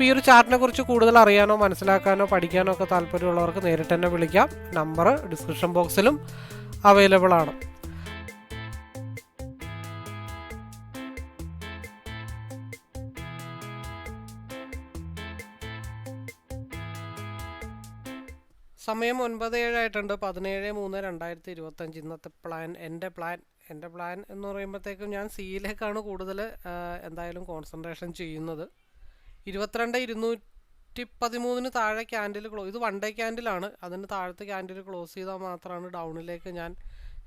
അപ്പോൾ ഈ ഒരു ചാർട്ടിനെ കുറിച്ച് കൂടുതൽ അറിയാനോ മനസ്സിലാക്കാനോ പഠിക്കാനോ ഒക്കെ താല്പര്യമുള്ളവർക്ക് നേരിട്ട് തന്നെ വിളിക്കാം. നമ്പർ ഡിസ്ക്രിപ്ഷൻ ബോക്സിലും അവൈലബിൾ ആണ്. സമയം ഒൻപത് ഏഴായിട്ടുണ്ട് പതിനേഴ് മൂന്ന് രണ്ടായിരത്തി ഇരുപത്തഞ്ച്. ഇന്നത്തെ പ്ലാൻ എന്റെ പ്ലാൻ എന്റെ പ്ലാൻ എന്ന് പറയുമ്പോഴത്തേക്കും ഞാൻ സിയിലേക്കാണ് കൂടുതൽ എന്തായാലും കോൺസെൻട്രേഷൻ ചെയ്യുന്നത്. ഇരുപത്തിരണ്ട് ഇരുന്നൂറ്റി പതിമൂന്നിന് താഴെ ക്യാൻഡിൽ ക്ലോ ഇത് വൺ ഡേ ക്യാൻഡിലാണ് അതിന് താഴത്തെ ക്യാൻഡിൽ ക്ലോസ് ചെയ്താൽ മാത്രമാണ് ഡൗണിലേക്ക് ഞാൻ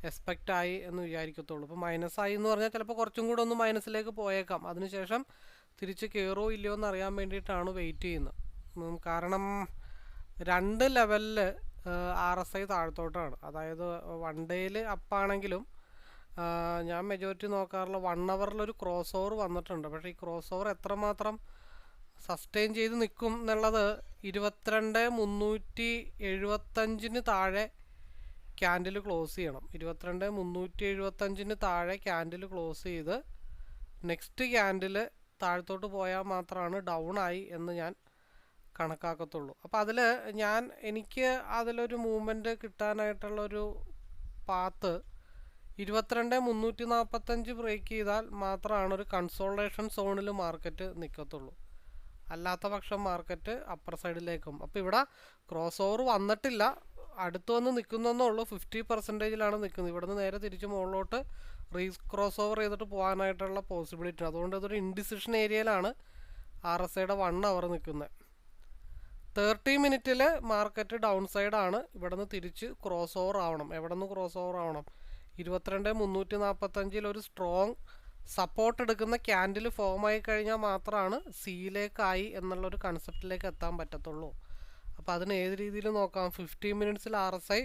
എക്സ്പെക്റ്റ് ആയി എന്ന് വിചാരിക്കത്തുള്ളൂ. ഇപ്പോൾ മൈനസ് ആയി എന്ന് പറഞ്ഞാൽ ചിലപ്പോൾ കുറച്ചും കൂടെ ഒന്ന് മൈനസിലേക്ക് പോയേക്കാം. അതിനുശേഷം തിരിച്ച് കയറോ ഇല്ലയോ എന്ന് അറിയാൻ വേണ്ടിയിട്ടാണ് വെയിറ്റ് ചെയ്യുന്നത്. കാരണം രണ്ട് ലെവലിൽ ആർ എസ് ഐ താഴത്തോട്ടാണ്. അതായത് വൺ ഡേയിൽ അപ്പാണെങ്കിലും ഞാൻ മെജോറിറ്റി നോക്കാറുള്ള വൺ അവറിലൊരു ക്രോസ് ഓവർ വന്നിട്ടുണ്ട്. പക്ഷേ ഈ ക്രോസ് ഓവർ എത്രമാത്രം സസ്റ്റെയിൻ ചെയ്ത് നിൽക്കും എന്നുള്ളത് ഇരുപത്തിരണ്ട് മുന്നൂറ്റി എഴുപത്തഞ്ചിന് താഴെ ക്യാൻഡിൽ ക്ലോസ് ചെയ്യണം. ഇരുപത്തിരണ്ട് മുന്നൂറ്റി എഴുപത്തഞ്ചിന് താഴെ ക്യാൻഡിൽ ക്ലോസ് ചെയ്ത് നെക്സ്റ്റ് ക്യാൻഡിൽ താഴത്തോട്ട് പോയാൽ മാത്രമാണ് ഡൗൺ ആയി എന്ന് ഞാൻ കണക്കാക്കത്തുള്ളൂ. അപ്പോൾ അതിൽ ഞാൻ എനിക്ക് അതിലൊരു മൂവ്മെന്റ് കിട്ടാനായിട്ടുള്ളൊരു പാത്ത് ഇരുപത്തിരണ്ട് മുന്നൂറ്റി നാൽപ്പത്തഞ്ച് ബ്രേക്ക് ചെയ്താൽ മാത്രമാണ് ഒരു കൺസോൾട്ടേഷൻ സോണിൽ മാർക്കറ്റ് നിൽക്കത്തുള്ളൂ അല്ലാത്ത പക്ഷം മാർക്കറ്റ് അപ്പർ സൈഡിലേക്കും അപ്പോൾ ഇവിടെ ക്രോസ് ഓവർ വന്നിട്ടില്ല. അടുത്ത് വന്ന് നിൽക്കുന്നേ ഉള്ളൂ ഫിഫ്റ്റി പെർസെന്റേജിലാണ് നിൽക്കുന്നത് ഇവിടുന്ന് നേരെ തിരിച്ച് മുകളിലോട്ട് റീ ക്രോസ് ഓവർ ചെയ്തിട്ട് പോകാനായിട്ടുള്ള പോസിബിലിറ്റി അതുകൊണ്ട് ഇതൊരു ഇൻഡിസിഷൻ ഏരിയയിലാണ് ആർ എസ് ഐയുടെ വൺ അവർ നിൽക്കുന്നത് തേർട്ടി മിനിറ്റിൽ മാർക്കറ്റ് ഡൗൺ സൈഡാണ് ഇവിടെ നിന്ന് തിരിച്ച് ക്രോസ് ഓവർ ആവണം. എവിടെ നിന്ന് ക്രോസ് ഓവർ ആവണം? ഇരുപത്തിരണ്ട് മുന്നൂറ്റി നാൽപ്പത്തഞ്ചിൽ ഒരു സ്ട്രോങ് സപ്പോർട്ട് എടുക്കുന്ന ക്യാൻഡിൽ ഫോം ആയി കഴിഞ്ഞാൽ മാത്രമാണ് സിയിലേക്കായി എന്നുള്ളൊരു കൺസെപ്റ്റിലേക്ക് എത്താൻ പറ്റത്തുള്ളൂ. അപ്പോൾ അതിന് ഏത് രീതിയിൽ നോക്കാം? ഫിഫ്റ്റി മിനിറ്റ്സിൽ ആർ എസ് ഐ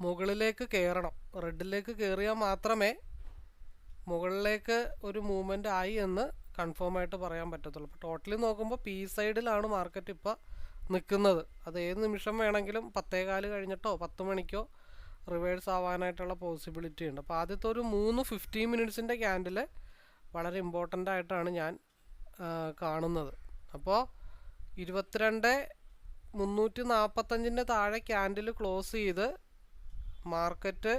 മുകളിലേക്ക് കയറണം റെഡിലേക്ക് കയറിയാൽ മാത്രമേ മുകളിലേക്ക് ഒരു മൂവ്മെന്റ് ആയി എന്ന് കൺഫേം ആയിട്ട് പറയാൻ പറ്റത്തുള്ളൂ. അപ്പോൾ ടോട്ടലി നോക്കുമ്പോൾ പി സൈഡിലാണ് മാർക്കറ്റ് ഇപ്പോൾ നിൽക്കുന്നത് അത് ഏത് നിമിഷം വേണമെങ്കിലും പത്തേകാൽ കഴിഞ്ഞിട്ടോ പത്ത് മണിക്കോ റിവേഴ്സ് ആവാനായിട്ടുള്ള പോസിബിലിറ്റി ഉണ്ട്. അപ്പോൾ ആദ്യത്തെ ഒരു മൂന്ന് ഫിഫ്റ്റീൻ മിനിറ്റ്സിന്റെ ക്യാൻഡിൽ വളരെ ഇമ്പോർട്ടന്റ് ആയിട്ടാണ് ഞാൻ കാണുന്നത്. അപ്പോൾ ഇരുപത്തിരണ്ട് മുന്നൂറ്റി നാൽപ്പത്തഞ്ചിന്റെ താഴെ ക്യാൻഡിൽ ക്ലോസ് ചെയ്ത് മാർക്കറ്റ്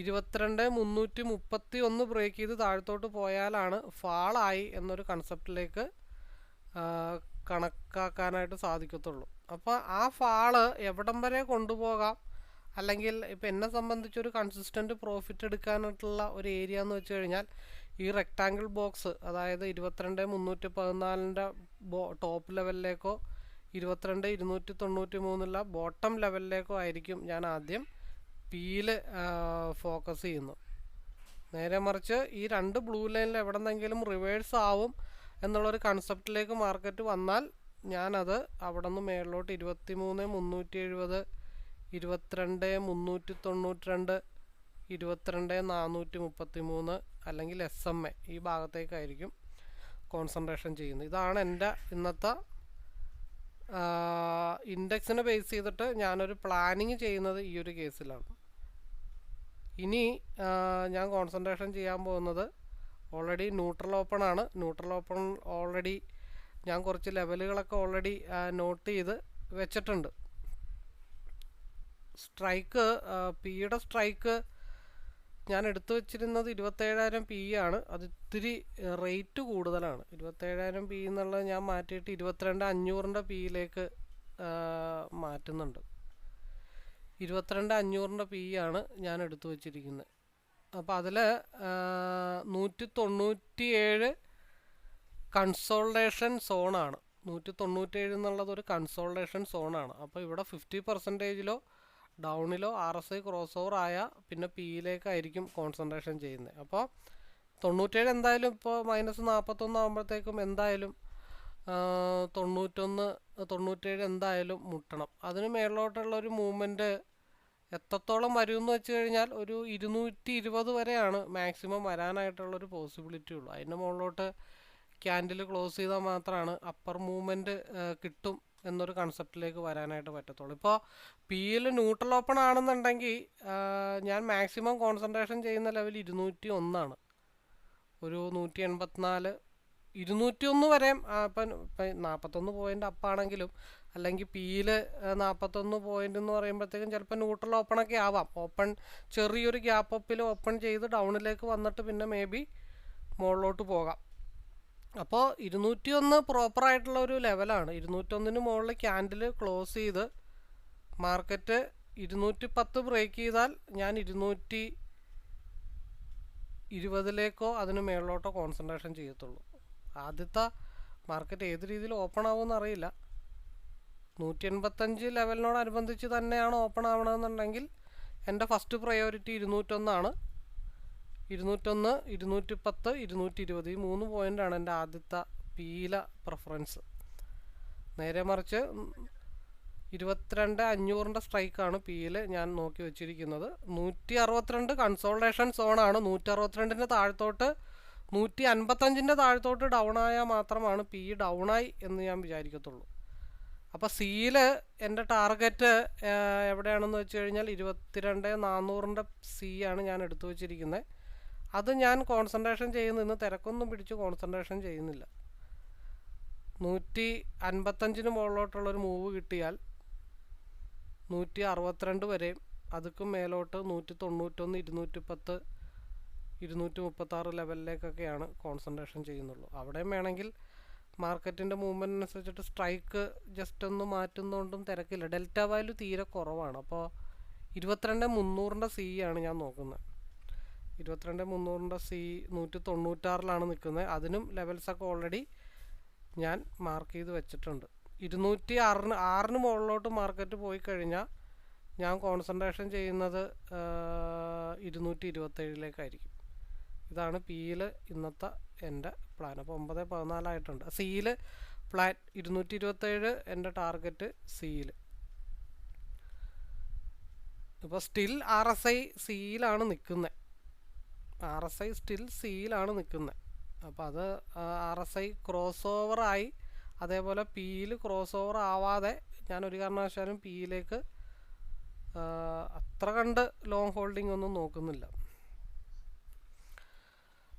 ഇരുപത്തിരണ്ട് മുന്നൂറ്റി മുപ്പത്തി ഒന്ന് ബ്രേക്ക് ചെയ്ത് താഴത്തോട്ട് പോയാലാണ് ഫാളായി എന്നൊരു കൺസെപ്റ്റിലേക്ക് കണക്കാക്കാനായിട്ട് സാധിക്കത്തുള്ളൂ. അപ്പോൾ ആ ഫാൾ എവിടം വരെ കൊണ്ടുപോകാം? അല്ലെങ്കിൽ ഇപ്പം എന്നെ സംബന്ധിച്ച് ഒരു കൺസിസ്റ്റന്റ് പ്രോഫിറ്റ് എടുക്കാനായിട്ടുള്ള ഒരു ഏരിയ എന്ന് വെച്ച് കഴിഞ്ഞാൽ ഈ റെക്റ്റാങ്കിൾ ബോക്സ് അതായത് ഇരുപത്തിരണ്ട് മുന്നൂറ്റി പതിനാലിന്റെ ബോ ടോപ്പ് ലെവലിലേക്കോ ഇരുപത്തിരണ്ട് ഇരുന്നൂറ്റി തൊണ്ണൂറ്റി മൂന്നുള്ള ബോട്ടം ലെവലിലേക്കോ ആയിരിക്കും ഞാൻ ആദ്യം പിയിൽ ഫോക്കസ് ചെയ്യുന്നു നേരെ മറിച്ച് ഈ രണ്ട് ബ്ലൂ ലൈനിൽ എവിടെന്നെങ്കിലും റിവേഴ്സ് ആവും എന്നുള്ളൊരു കൺസെപ്റ്റിലേക്ക് മാർക്കറ്റ് വന്നാൽ ഞാനത് അവിടെ നിന്ന് മേളിലോട്ട് ഇരുപത്തി മൂന്ന് മുന്നൂറ്റി എഴുപത് ഇരുപത്തിരണ്ട് മുന്നൂറ്റി തൊണ്ണൂറ്റി രണ്ട് ഇരുപത്തിരണ്ട് നാനൂറ്റി മുപ്പത്തി മൂന്ന് അല്ലെങ്കിൽ എസ് എം എ ഈ ഭാഗത്തേക്കായിരിക്കും കോൺസെൻട്രേഷൻ ചെയ്യുന്നത്. ഇതാണ് എന്റെ ഇന്നത്തെ ഇൻഡെക്സിനെ ബേസ് ചെയ്തിട്ട് ഞാനൊരു പ്ലാനിങ് ചെയ്യുന്നത് ഈ ഒരു കേസിലാണ് ഇനി ഞാൻ കോൺസെൻട്രേഷൻ ചെയ്യാൻ പോകുന്നത് ഓൾറെഡി ന്യൂട്രൽ ഓപ്പൺ ആണ്. ന്യൂട്രൽ ഓപ്പൺ ഓൾറെഡി ഞാൻ കുറച്ച് ലെവലുകളൊക്കെ ഓൾറെഡി നോട്ട് ചെയ്ത് വെച്ചിട്ടുണ്ട്. സ്ട്രൈക്ക് പിയുടെ സ്ട്രൈക്ക് ഞാൻ എടുത്തു വെച്ചിരുന്നത് ഇരുപത്തേഴായിരം പി ആണ്. അത് ഇത്തിരി റേറ്റ് കൂടുതലാണ്. ഇരുപത്തേഴായിരം പി എന്നുള്ളത് ഞാൻ മാറ്റിയിട്ട് ഇരുപത്തിരണ്ട് അഞ്ഞൂറിന്റെ പിയിലേക്ക് മാറ്റുന്നുണ്ട്. ഇരുപത്തിരണ്ട് അഞ്ഞൂറിന്റെ പി ആണ് ഞാൻ എടുത്തു വച്ചിരിക്കുന്നത്. അപ്പോൾ അതിൽ നൂറ്റി തൊണ്ണൂറ്റി ഏഴ് കൺസോൾട്ടേഷൻ സോണാണ് നൂറ്റി തൊണ്ണൂറ്റേഴ് എന്നുള്ളത് ഒരു കൺസോൾട്ടേഷൻ സോണാണ് അപ്പോൾ ഇവിടെ ഫിഫ്റ്റി പെർസെന്റേജിലോ ഡൗണിലോ R S I cross over ആയ പിന്നെ പിയിലേക്കായിരിക്കും കോൺസെൻട്രേഷൻ ചെയ്യുന്നത്. അപ്പോൾ തൊണ്ണൂറ്റേഴ് എന്തായാലും ഇപ്പോൾ മൈനസ് നാൽപ്പത്തൊന്ന് ആകുമ്പോഴത്തേക്കും എന്തായാലും തൊണ്ണൂറ്റൊന്ന് തൊണ്ണൂറ്റേഴ് എന്തായാലും മുട്ടണം. അതിന് മേളിലോട്ടുള്ള ഒരു മൂവ്മെന്റ് എത്രത്തോളം വരുമെന്ന് വെച്ച് കഴിഞ്ഞാൽ ഒരു ഇരുന്നൂറ്റി ഇരുപത് വരെയാണ് മാക്സിമം വരാനായിട്ടുള്ളൊരു പോസിബിലിറ്റി ഉള്ളൂ. അതിന്റെ മുകളിലോട്ട് ക്യാൻഡിൽ ക്ലോസ് ചെയ്താൽ മാത്രമാണ് അപ്പർ മൂവ്മെന്റ് കിട്ടും എന്നൊരു കൺസെപ്റ്റിലേക്ക് വരാനായിട്ട് പറ്റത്തുള്ളൂ. ഇപ്പോൾ പി എൽ ന്യൂട്രൽ ഓപ്പൺ ആണെന്നുണ്ടെങ്കിൽ ഞാൻ മാക്സിമം കോൺസെൻട്രേഷൻ ചെയ്യുന്ന ലെവൽ ഇരുന്നൂറ്റി ഒന്നാണ് ഒരു നൂറ്റി എൺപത്തിനാല് ഇരുന്നൂറ്റി ഒന്ന് വരെ ഇപ്പം നാൽപ്പത്തൊന്ന് പോയിന്റ് അപ്പാണെങ്കിലും അല്ലെങ്കിൽ പിയിൽ നാൽപ്പത്തൊന്ന് പോയിന്റ് എന്ന് പറയുമ്പോഴത്തേക്കും ചിലപ്പോൾ ന്യൂട്രൽ ഓപ്പണൊക്കെ ആവാം. ഓപ്പൺ ചെറിയൊരു ഗ്യാപ്പ് അപ്പിൽ ഓപ്പൺ ചെയ്ത് ഡൗണിലേക്ക് വന്നിട്ട് പിന്നെ മേ ബി മുകളിലോട്ട് പോകാം. അപ്പോൾ ഇരുന്നൂറ്റി ഒന്ന് പ്രോപ്പറായിട്ടുള്ള ഒരു ലെവലാണ് ഇരുന്നൂറ്റൊന്നിന് മുകളിൽ ക്യാൻഡിൽ ക്ലോസ് ചെയ്ത് മാർക്കറ്റ് ഇരുന്നൂറ്റി പത്ത് ബ്രേക്ക് ചെയ്താൽ ഞാൻ ഇരുന്നൂറ്റി ഇരുപതിലേക്കോ അതിന് മേളിലോട്ടോ കോൺസെൻട്രേഷൻ ചെയ്യത്തുള്ളൂ. ആദ്യത്തെ മാർക്കറ്റ് ഏത് രീതിയിൽ ഓപ്പൺ ആവുമെന്ന് അറിയില്ല. നൂറ്റി എൺപത്തഞ്ച് ലെവലിനോടനുബന്ധിച്ച് തന്നെയാണ് ഓപ്പൺ ആവണമെന്നുണ്ടെങ്കിൽ എന്റെ ഫസ്റ്റ് പ്രയോറിറ്റി ഇരുന്നൂറ്റൊന്നാണ്. ഇരുന്നൂറ്റൊന്ന് ഇരുന്നൂറ്റി പത്ത് ഇരുന്നൂറ്റി ഇരുപത് ഈ മൂന്ന് പോയിന്റാണ് എന്റെ ആദ്യത്തെ പീല പ്രിഫറൻസ് നേരെ മറിച്ച് ഇരുപത്തിരണ്ട് അഞ്ഞൂറിന്റെ സ്ട്രൈക്കാണ് പിയിൽ ഞാൻ നോക്കി വെച്ചിരിക്കുന്നത്. നൂറ്റി അറുപത്തിരണ്ട് കൺസോൾട്ടേഷൻ സോണാണ് നൂറ്റി അറുപത്തിരണ്ടിന്റെ താഴത്തോട്ട് നൂറ്റി അൻപത്തഞ്ചിന്റെ താഴത്തോട്ട് ഡൗൺ ആയാൽ മാത്രമാണ് പി ഡൗണായി എന്ന് ഞാൻ വിചാരിക്കത്തുള്ളൂ. അപ്പോൾ സിയിൽ എന്റെ ടാർഗറ്റ് എവിടെയാണെന്ന് വെച്ച് കഴിഞ്ഞാൽ ഇരുപത്തിരണ്ട് നാനൂറിന്റെ സി ആണ് ഞാൻ എടുത്തു വെച്ചിരിക്കുന്നത്. അത് ഞാൻ കോൺസെൻട്രേഷൻ ചെയ്യുന്ന. ഇന്ന് തിരക്കൊന്നും പിടിച്ച് കോൺസെൻട്രേഷൻ ചെയ്യുന്നില്ല. നൂറ്റി അൻപത്തഞ്ചിന് മുകളിലോട്ടുള്ളൊരു മൂവ് കിട്ടിയാൽ നൂറ്റി അറുപത്തിരണ്ട് വരെയും അതുക്കും മേലോട്ട് നൂറ്റി തൊണ്ണൂറ്റൊന്ന് ഇരുന്നൂറ്റി പത്ത് ഇരുന്നൂറ്റി മുപ്പത്താറ് ലെവലിലേക്കൊക്കെയാണ് കോൺസെൻട്രേഷൻ ചെയ്യുന്നുള്ളൂ. അവിടെയും വേണമെങ്കിൽ മാർക്കറ്റിന്റെ മൂവ്മെന്റ് അനുസരിച്ചിട്ട് സ്ട്രൈക്ക് ജസ്റ്റ് ഒന്ന് മാറ്റുന്നതുകൊണ്ടും തിരക്കില്ല. ഡെൽറ്റ വാല്യൂ തീരെ കുറവാണ്. അപ്പോൾ ഇരുപത്തിരണ്ട് മുന്നൂറിന്റെ സി ആണ് ഞാൻ നോക്കുന്നത്. ഇരുപത്തിരണ്ട് മുന്നൂറിന്റെ സി നൂറ്റി തൊണ്ണൂറ്റാറിലാണ് നിൽക്കുന്നത്. അതിനും ലെവൽസൊക്കെ ഓൾറെഡി ഞാൻ മാർക്ക് ചെയ്ത് വെച്ചിട്ടുണ്ട്. ഇരുന്നൂറ്റി ആറിന് ആറിന് മുകളിലോട്ട് മാർക്കറ്റ് പോയി കഴിഞ്ഞാൽ ഞാൻ കോൺസെൻട്രേഷൻ ചെയ്യുന്നത് ഇരുന്നൂറ്റി ഇരുപത്തേഴിലേക്കായിരിക്കും ഇതാണ് പിയിൽ ഇന്നത്തെ എന്റെ പ്ലാൻ അപ്പോൾ ഒമ്പത് പതിനാലായിട്ടുണ്ട് സിയിൽ പ്ലാൻ ഇരുന്നൂറ്റി ഇരുപത്തേഴ് എന്റെ ടാർഗറ്റ് സിയിൽ ഇപ്പോൾ സ്റ്റിൽ ആർ എസ് ഐ സിയിലാണ് നിൽക്കുന്നത്. ആർ എസ് ഐ സ്റ്റിൽ സിയിലാണ് നിൽക്കുന്നത്. അപ്പോൾ അത് ആർ എസ് ഐ ക്രോസ് ഓവറായി അതേപോലെ പിയിൽ ക്രോസ് ഓവർ ആവാതെ ഞാൻ ഒരു കാരണവശാലും പിയിലേക്ക് അത്ര കണ്ട് ലോങ് ഹോൾഡിംഗ് ഒന്നും നോക്കുന്നില്ല.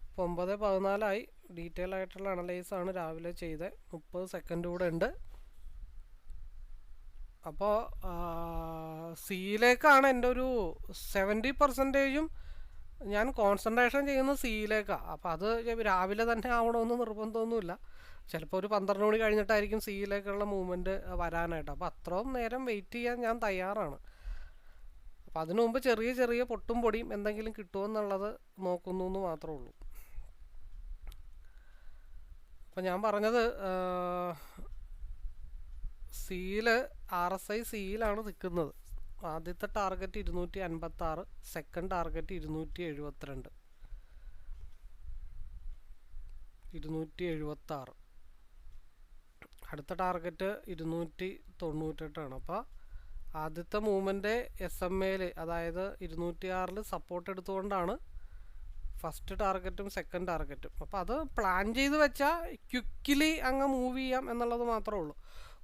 ഇപ്പോൾ ഒമ്പത് പതിനാലായി ഡീറ്റെയിൽ ആയിട്ടുള്ള അനലൈസ് ആണ് രാവിലെ ചെയ്തത്. മുപ്പത് സെക്കൻഡ് കൂടെ ഉണ്ട്. അപ്പോൾ സിയിലേക്കാണ് എന്റെ ഒരു സെവന്റി പെർസെന്റേജും ഞാൻ കോൺസെൻട്രേഷൻ ചെയ്യുന്നത് സിയിലേക്കാണ് അപ്പോൾ അത് രാവിലെ തന്നെ ആവണമെന്ന് നിർബന്ധമൊന്നുമില്ല. ചിലപ്പോൾ ഒരു പന്ത്രണ്ട് മണി കഴിഞ്ഞിട്ടായിരിക്കും സിയിലേക്കുള്ള മൂവ്മെന്റ് വരാനായിട്ട്. അപ്പോൾ അത്രയും നേരം വെയിറ്റ് ചെയ്യാൻ ഞാൻ തയ്യാറാണ്. അപ്പോൾ അതിനു മുമ്പ് ചെറിയ ചെറിയ പൊട്ടും പൊടിയും എന്തെങ്കിലും കിട്ടുമെന്നുള്ളത് നോക്കുന്നു എന്ന് മാത്രമേ ഉള്ളൂ. അപ്പോൾ ഞാൻ പറഞ്ഞത് സിയിൽ ആർ എസ് ഐ സിയിലാണ് നിൽക്കുന്നത് ആദ്യത്തെ ടാർഗറ്റ് ഇരുന്നൂറ്റി അൻപത്തി ആറ് സെക്കൻഡ് ടാർഗറ്റ് ഇരുന്നൂറ്റി എഴുപത്തിരണ്ട് ഇരുന്നൂറ്റി എഴുപത്തി ആറ് അടുത്ത ടാർഗറ്റ് ഇരുന്നൂറ്റി തൊണ്ണൂറ്റെട്ടാണ് അപ്പോൾ ആദ്യത്തെ മൂവ്മെന്റ് എസ് എം എയിൽ അതായത് ഇരുന്നൂറ്റി ആറിൽ സപ്പോർട്ട് എടുത്തുകൊണ്ടാണ് ഫസ്റ്റ് ടാർഗറ്റും സെക്കൻഡ് ടാർഗറ്റും. അപ്പോൾ അത് പ്ലാൻ ചെയ്ത് വെച്ചാൽ ക്വിക്കിലി അങ്ങ് മൂവ് ചെയ്യാം എന്നുള്ളത് മാത്രമേ ഉള്ളൂ.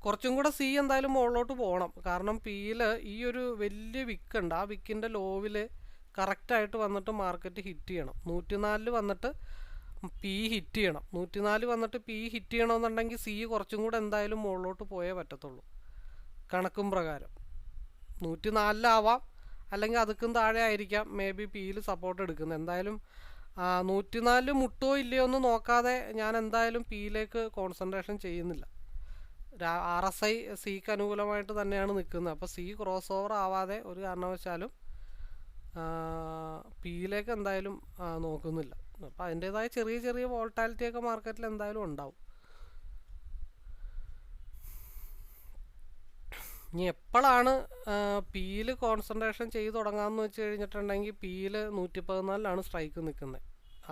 കുറച്ചും കൂടെ സി എന്തായാലും മുകളിലോട്ട് പോകണം. കാരണം പിയിൽ ഈ ഒരു വലിയ വിക്കുണ്ട് ആ വിക്കിന്റെ ലോവിൽ കറക്റ്റായിട്ട് വന്നിട്ട് മാർക്കറ്റ് ഹിറ്റ് ചെയ്യണം. നൂറ്റിനാലിൽ വന്നിട്ട് പി ഹിറ്റ് ചെയ്യണം. നൂറ്റിനാല് വന്നിട്ട് പി ഹിറ്റ് ചെയ്യണമെന്നുണ്ടെങ്കിൽ സി കുറച്ചും കൂടെ എന്തായാലും മുകളിലോട്ട് പോയേ പറ്റത്തുള്ളൂ. കണക്കും പ്രകാരം. നൂറ്റിനാലിലാവാം. അല്ലെങ്കിൽ അതുക്കും താഴെ ആയിരിക്കാം. മേ ബി പിയിൽ സപ്പോർട്ട് എടുക്കുന്നത്. എന്തായാലും നൂറ്റിനാലിൽ മുട്ടോ ഇല്ലയോ എന്ന് നോക്കാതെ ഞാൻ എന്തായാലും പിയിലേക്ക് കോൺസെൻട്രേഷൻ ചെയ്യുന്നില്ല. ആർ എസ് ഐ സിക്ക് അനുകൂലമായിട്ട് തന്നെയാണ് നിൽക്കുന്നത്. അപ്പോൾ സി ക്രോസ് ഓവർ ആവാതെ ഒരു കാരണവശാലും പിയിലേക്ക് എന്തായാലും നോക്കുന്നില്ല. അപ്പോൾ അതിന്റേതായ ചെറിയ ചെറിയ വോൾട്ടാലിറ്റിയൊക്കെ മാർക്കറ്റിൽ എന്തായാലും ഉണ്ടാവും. ഇനി എപ്പോഴാണ് പിയിൽ കോൺസെൻട്രേഷൻ ചെയ്ത് തുടങ്ങാമെന്ന് വെച്ച് കഴിഞ്ഞിട്ടുണ്ടെങ്കിൽ പിയിൽ നൂറ്റി പതിനാലിലാണ് സ്ട്രൈക്ക് നിൽക്കുന്നത്.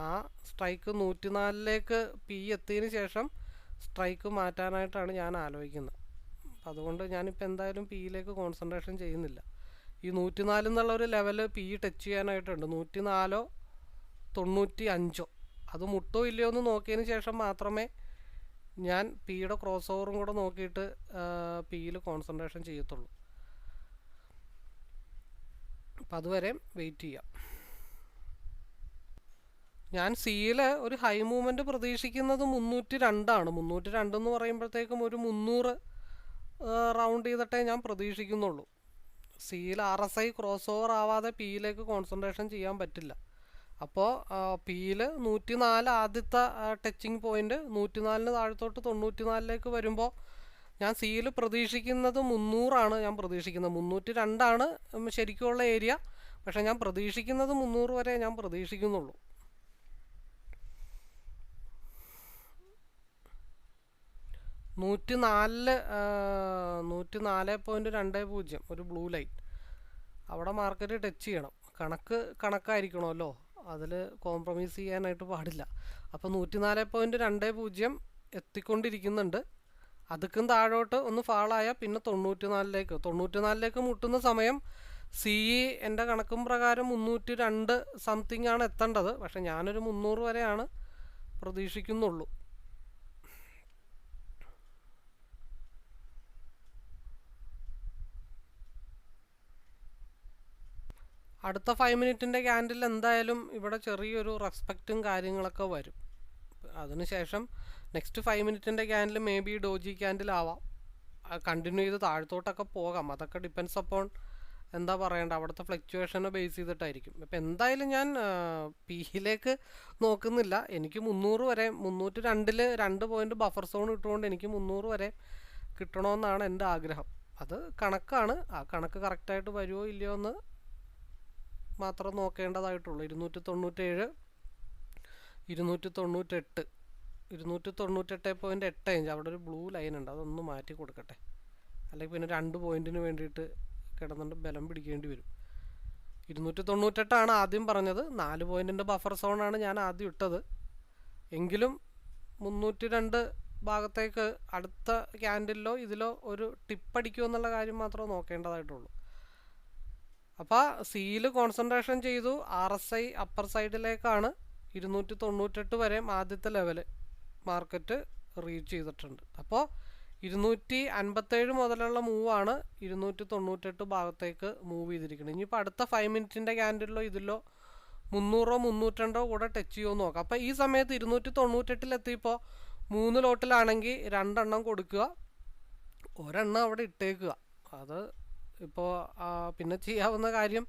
ആ സ്ട്രൈക്ക് നൂറ്റിനാലിലേക്ക് പി എത്തിയതിന് ശേഷം സ്ട്രൈക്ക് മാറ്റാനായിട്ടാണ് ഞാൻ ആലോചിക്കുന്നത്. അപ്പം അതുകൊണ്ട് ഞാനിപ്പോൾ എന്തായാലും പിയിലേക്ക് കോൺസെൻട്രേഷൻ ചെയ്യുന്നില്ല. ഈ നൂറ്റിനാല് എന്നുള്ള ഒരു ലെവൽ പി ടച്ച് ചെയ്യാനായിട്ടുണ്ട്. നൂറ്റിനാലോ തൊണ്ണൂറ്റി അഞ്ചോ അത് മുട്ടോ ഇല്ലയോ എന്ന് നോക്കിയതിന് ശേഷം മാത്രമേ ഞാൻ പിയുടെ ക്രോസ് ഓവറും കൂടെ നോക്കിയിട്ട് പിയിൽ കോൺസെൻട്രേഷൻ ചെയ്യത്തുള്ളൂ. അപ്പം അതുവരെ വെയിറ്റ് ചെയ്യാം. ഞാൻ സിയിൽ ഒരു ഹൈ മൂവ്മെന്റ് പ്രതീക്ഷിക്കുന്നത് മുന്നൂറ്റി രണ്ടാണ് മുന്നൂറ്റി രണ്ടെന്ന് പറയുമ്പോഴത്തേക്കും ഒരു മുന്നൂറ് റൗണ്ട് ചെയ്തിട്ടേ ഞാൻ പ്രതീക്ഷിക്കുന്നുള്ളൂ. Seal R S I cross over ആവാതെ പിയിലേക്ക് കോൺസെൻട്രേഷൻ ചെയ്യാൻ പറ്റില്ല. അപ്പോൾ പിയിൽ നൂറ്റി നാല് ആദ്യത്തെ ടച്ചിങ് പോയിന്റ് നൂറ്റി നാലിന് താഴത്തോട്ട് തൊണ്ണൂറ്റി നാലിലേക്ക് വരുമ്പോൾ ഞാൻ സിയിൽ പ്രതീക്ഷിക്കുന്നത് മുന്നൂറാണ് ഞാൻ പ്രതീക്ഷിക്കുന്നത്. മുന്നൂറ്റി രണ്ടാണ് ശരിക്കുമുള്ള ഏരിയ. പക്ഷേ ഞാൻ പ്രതീക്ഷിക്കുന്നത് മുന്നൂറ് വരെ ഞാൻ പ്രതീക്ഷിക്കുന്നുള്ളൂ. നൂറ്റി നാലിൽ നൂറ്റി നാല് പോയിന്റ് രണ്ട് പൂജ്യം ഒരു ബ്ലൂ ലൈറ്റ്. അവിടെ മാർക്കറ്റ് ടച്ച് ചെയ്യണം. കണക്ക് കണക്കായിരിക്കണമല്ലോ. അതിൽ കോംപ്രമൈസ് ചെയ്യാനായിട്ട് പാടില്ല. അപ്പോൾ നൂറ്റി നാല് പോയിന്റ് രണ്ട് പൂജ്യം എത്തിക്കൊണ്ടിരിക്കുന്നുണ്ട്. അതുക്കും താഴോട്ട് ഒന്ന് ഫാളായാൽ പിന്നെ തൊണ്ണൂറ്റി നാലിലേക്ക് തൊണ്ണൂറ്റി നാലിലേക്ക് മുട്ടുന്ന സമയം സി ഇ എന്റെ കണക്കും പ്രകാരം മുന്നൂറ്റി രണ്ട് സംതിങ് ആണ് എത്തേണ്ടത്. പക്ഷെ ഞാനൊരു മുന്നൂറ് വരെയാണ് പ്രതീക്ഷിക്കുന്നുള്ളൂ. അടുത്ത ഫൈവ് മിനിറ്റിന്റെ ക്യാൻഡിൽ എന്തായാലും ഇവിടെ ചെറിയൊരു റെസ്പെക്റ്റും കാര്യങ്ങളൊക്കെ വരും. അതിനുശേഷം നെക്സ്റ്റ് ഫൈവ് മിനിറ്റിന്റെ ക്യാൻഡിൽ മേ ബി ഡോജി ക്യാൻഡിലാവാം കണ്ടിന്യൂ ചെയ്ത് താഴത്തോട്ടൊക്കെ പോകാം. അതൊക്കെ ഡിപ്പെൻസ് അപ്പോൺ എന്താ പറയണ്ട അവിടുത്തെ ഫ്ലക്ച്വേഷനെ ബേസ് ചെയ്തിട്ടായിരിക്കും. ഇപ്പം എന്തായാലും ഞാൻ പിയിലേക്ക് നോക്കുന്നില്ല. എനിക്ക് മുന്നൂറ് വരെ മുന്നൂറ്റി രണ്ടിൽ രണ്ട് പോയിന്റ് ബഫർ സോൺ ഇട്ടുകൊണ്ട് എനിക്ക് മുന്നൂറ് വരെ കിട്ടണമെന്നാണ് എന്റെ ആഗ്രഹം. അത് കണക്കാണ്. ആ കണക്ക് കറക്റ്റായിട്ട് വരുമോ ഇല്ലയോ എന്ന് മാത്രം നോക്കേണ്ടതായിട്ടുള്ളൂ. ഇരുന്നൂറ്റി തൊണ്ണൂറ്റേഴ് ഇരുന്നൂറ്റി തൊണ്ണൂറ്റെട്ട് ഇരുന്നൂറ്റി തൊണ്ണൂറ്റെട്ട് പോയിന്റ് എട്ട് ഇഞ്ച് അവിടെ ഒരു ബ്ലൂ ലൈൻ ഉണ്ട്. അതൊന്ന് മാറ്റി കൊടുക്കട്ടെ. അല്ലെങ്കിൽ പിന്നെ രണ്ട് പോയിന്റിന് വേണ്ടിയിട്ട് കിടന്നുകൊണ്ട് ബലം പിടിക്കേണ്ടി വരും. ഇരുന്നൂറ്റി തൊണ്ണൂറ്റെട്ടാണ് ആദ്യം പറഞ്ഞത്. നാല് പോയിന്റിന്റെ ബഫർ സോണാണ് ഞാൻ ആദ്യം ഇട്ടത്. എങ്കിലും മുന്നൂറ്റി രണ്ട് ഭാഗത്തേക്ക് അടുത്ത ക്യാൻഡിലോ ഇതിലോ ഒരു ടിപ്പ് അടിക്കുമോ എന്നുള്ള കാര്യം മാത്രമേ നോക്കേണ്ടതായിട്ടുള്ളൂ. അപ്പോൾ സിയിൽ കോൺസെൻട്രേഷൻ ചെയ്തു. ആർ എസ് ഐ അപ്പർ സൈഡിലേക്കാണ് ഇരുന്നൂറ്റി തൊണ്ണൂറ്റെട്ട് വരെ ആദ്യത്തെ ലെവൽ മാർക്കറ്റ് റീച്ച് ചെയ്തിട്ടുണ്ട്. അപ്പോൾ ഇരുന്നൂറ്റി അൻപത്തേഴ് മുതലുള്ള മൂവാണ് ഇരുന്നൂറ്റി തൊണ്ണൂറ്റെട്ട് ഭാഗത്തേക്ക് മൂവ് ചെയ്തിരിക്കുന്നത്. ഇനിയിപ്പോൾ അടുത്ത ഫൈവ് മിനിറ്റിന്റെ ക്യാൻഡിലോ ഇതിലോ മുന്നൂറോ മുന്നൂറ്റണ്ടോ കൂടെ ടച്ച് ചെയ്യുമോ നോക്കാം. അപ്പോൾ ഈ സമയത്ത് ഇരുന്നൂറ്റി തൊണ്ണൂറ്റെട്ടിലെത്തിയപ്പോൾ മൂന്ന് ലോട്ടിലാണെങ്കിൽ രണ്ടെണ്ണം കൊടുക്കുക. ഒരെണ്ണം അവിടെ ഇട്ടേക്കുക. അത് ഇപ്പോൾ പിന്നെ ചെയ്യാവുന്ന കാര്യം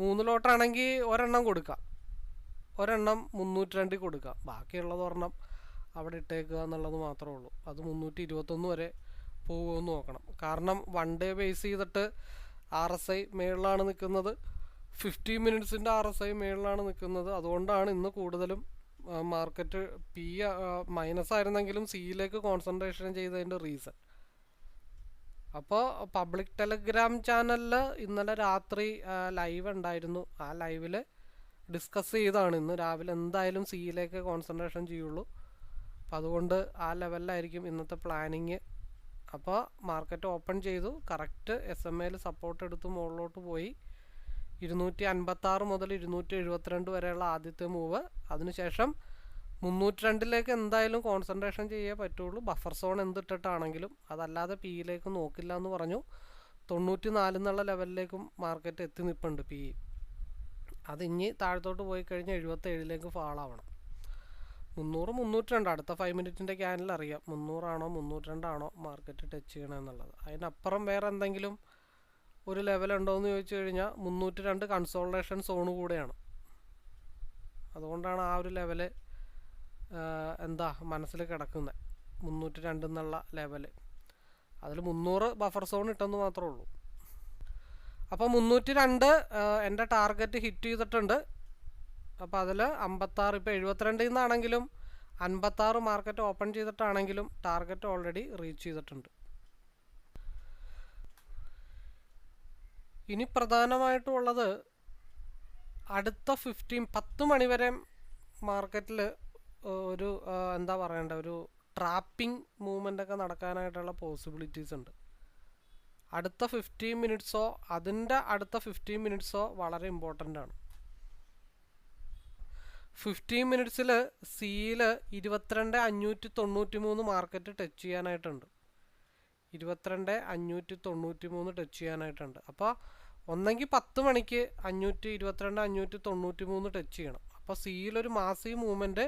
മൂന്ന് ലോട്ടാണെങ്കിൽ ഒരെണ്ണം കൊടുക്കാം. ഒരെണ്ണം മുന്നൂറ്റി രണ്ടിൽ കൊടുക്കാം. ബാക്കിയുള്ളത് ഒരെണ്ണം അവിടെ ഇട്ടേക്കുക എന്നുള്ളത് മാത്രമേ ഉള്ളൂ. അത് മുന്നൂറ്റി ഇരുപത്തൊന്ന് വരെ പോകുമെന്ന് നോക്കണം. കാരണം വൺ ഡേ ബേസ് ചെയ്തിട്ട് ആർ എസ് ഐ മേളിലാണ് നിൽക്കുന്നത്. ഫിഫ്റ്റി മിനിറ്റ്സിന്റെ ആർ എസ് ഐ മേളിലാണ് നിൽക്കുന്നത്. അതുകൊണ്ടാണ് ഇന്ന് കൂടുതലും മാർക്കറ്റ് പി മൈനസ് ആയിരുന്നെങ്കിലും സിയിലേക്ക് കോൺസെൻട്രേഷൻ ചെയ്തതിന്റെ റീസൺ അപ്പോൾ പബ്ലിക് ടെലഗ്രാം ചാനലിൽ ഇന്നലെ രാത്രി ലൈവ് ഉണ്ടായിരുന്നു. ആ ലൈവിൽ ഡിസ്കസ് ചെയ്താണ്. ഇന്ന് രാവിലെ എന്തായാലും സിയിലേക്ക് കോൺസെൻട്രേഷൻ ചെയ്യുള്ളൂ. അപ്പോൾ അതുകൊണ്ട് ആ ലെവലിലായിരിക്കും ഇന്നത്തെ പ്ലാനിങ് അപ്പോൾ മാർക്കറ്റ് ഓപ്പൺ ചെയ്തു. കറക്റ്റ് എസ് എം എയിൽ സപ്പോർട്ട് എടുത്ത് മുകളിലോട്ട് പോയി. ഇരുന്നൂറ്റി അൻപത്താറ് മുതൽ ഇരുന്നൂറ്റി എഴുപത്തിരണ്ട് വരെയുള്ള ആദ്യത്തെ മൂവ് അതിനുശേഷം മുന്നൂറ്റി രണ്ടിലേക്ക് എന്തായാലും കോൺസെൻട്രേഷൻ ചെയ്യേ പറ്റുള്ളൂ. ബഫർ സോൺ എന്തിട്ടിട്ടാണെങ്കിലും അതല്ലാതെ പിയിലേക്ക് നോക്കില്ല എന്ന് പറഞ്ഞു. തൊണ്ണൂറ്റി നാല് എന്നുള്ള ലെവലിലേക്കും മാർക്കറ്റ് എത്തി നിൽപ്പുണ്ട് പി അത് ഇനി താഴത്തോട്ട് പോയി കഴിഞ്ഞാൽ എഴുപത്തേഴിലേക്ക് ഫാളാവണം മുന്നൂറ് മുന്നൂറ്റി രണ്ട് അടുത്ത ഫൈവ് മിനിറ്റിന്റെ ക്യാനിൽ അറിയാം. മുന്നൂറാണോ മുന്നൂറ്റി രണ്ടാണോ മാർക്കറ്റ് ടച്ച് ചെയ്യണമെന്നുള്ളത് അതിനപ്പുറം വേറെ എന്തെങ്കിലും ഒരു ലെവൽ ഉണ്ടോ എന്ന് ചോദിച്ചു കഴിഞ്ഞാൽ മുന്നൂറ്റി രണ്ട് കൺസോൾട്ടേഷൻ സോണ് കൂടെയാണ്. അതുകൊണ്ടാണ് ആ ഒരു ലെവൽ എന്താ മനസ്സിൽ കിടക്കുന്നത് മുന്നൂറ്റി രണ്ട് എന്നുള്ള ലെവൽ അതിൽ മുന്നൂറ് ബഫർ സോൺ ഇട്ടെന്ന് മാത്രമേ ഉള്ളൂ. അപ്പോൾ മുന്നൂറ്റി രണ്ട് എന്റെ ടാർഗറ്റ് ഹിറ്റ് ചെയ്തിട്ടുണ്ട്. അപ്പോൾ അതിൽ അമ്പത്താറ് ഇപ്പോൾ എഴുപത്തിരണ്ടിൽ നിന്നാണെങ്കിലും അൻപത്താറ് മാർക്കറ്റ് ഓപ്പൺ ചെയ്തിട്ടാണെങ്കിലും ടാർഗറ്റ് ഓൾറെഡി റീച്ച് ചെയ്തിട്ടുണ്ട്. ഇനി പ്രധാനമായിട്ടുള്ളത് അടുത്ത ഫിഫ്റ്റീൻ പത്ത് മണിവരെ മാർക്കറ്റിൽ ഒരു എന്താ പറയണ്ട ഒരു ട്രാപ്പിംഗ് മൂവ്മെന്റ് ഒക്കെ നടക്കാനായിട്ടുള്ള പോസിബിലിറ്റീസ് ഉണ്ട്. അടുത്ത ഫിഫ്റ്റീൻ മിനിറ്റ്സോ അതിന്റെ അടുത്ത ഫിഫ്റ്റീൻ മിനിറ്റ്സോ വളരെ ഇമ്പോർട്ടന്റ് ആണ്. ഫിഫ്റ്റീൻ മിനിറ്റ്സിൽ സിയിൽ ഇരുപത്തിരണ്ട് അഞ്ഞൂറ്റി തൊണ്ണൂറ്റി മൂന്ന് മാർക്കറ്റ് ടച്ച് ചെയ്യാനായിട്ടുണ്ട്. ഇരുപത്തിരണ്ട് അഞ്ഞൂറ്റി തൊണ്ണൂറ്റി മൂന്ന് ടച്ച് ചെയ്യാനായിട്ടുണ്ട്. അപ്പോൾ ഒന്നെങ്കിൽ പത്ത് മണിക്ക് അഞ്ഞൂറ്റി ഇരുപത്തിരണ്ട് അഞ്ഞൂറ്റി തൊണ്ണൂറ്റി മൂന്ന് ടച്ച് ചെയ്യണം അപ്പോൾ സിയിലൊരു മാസീവ് മൂവ്മെന്റ്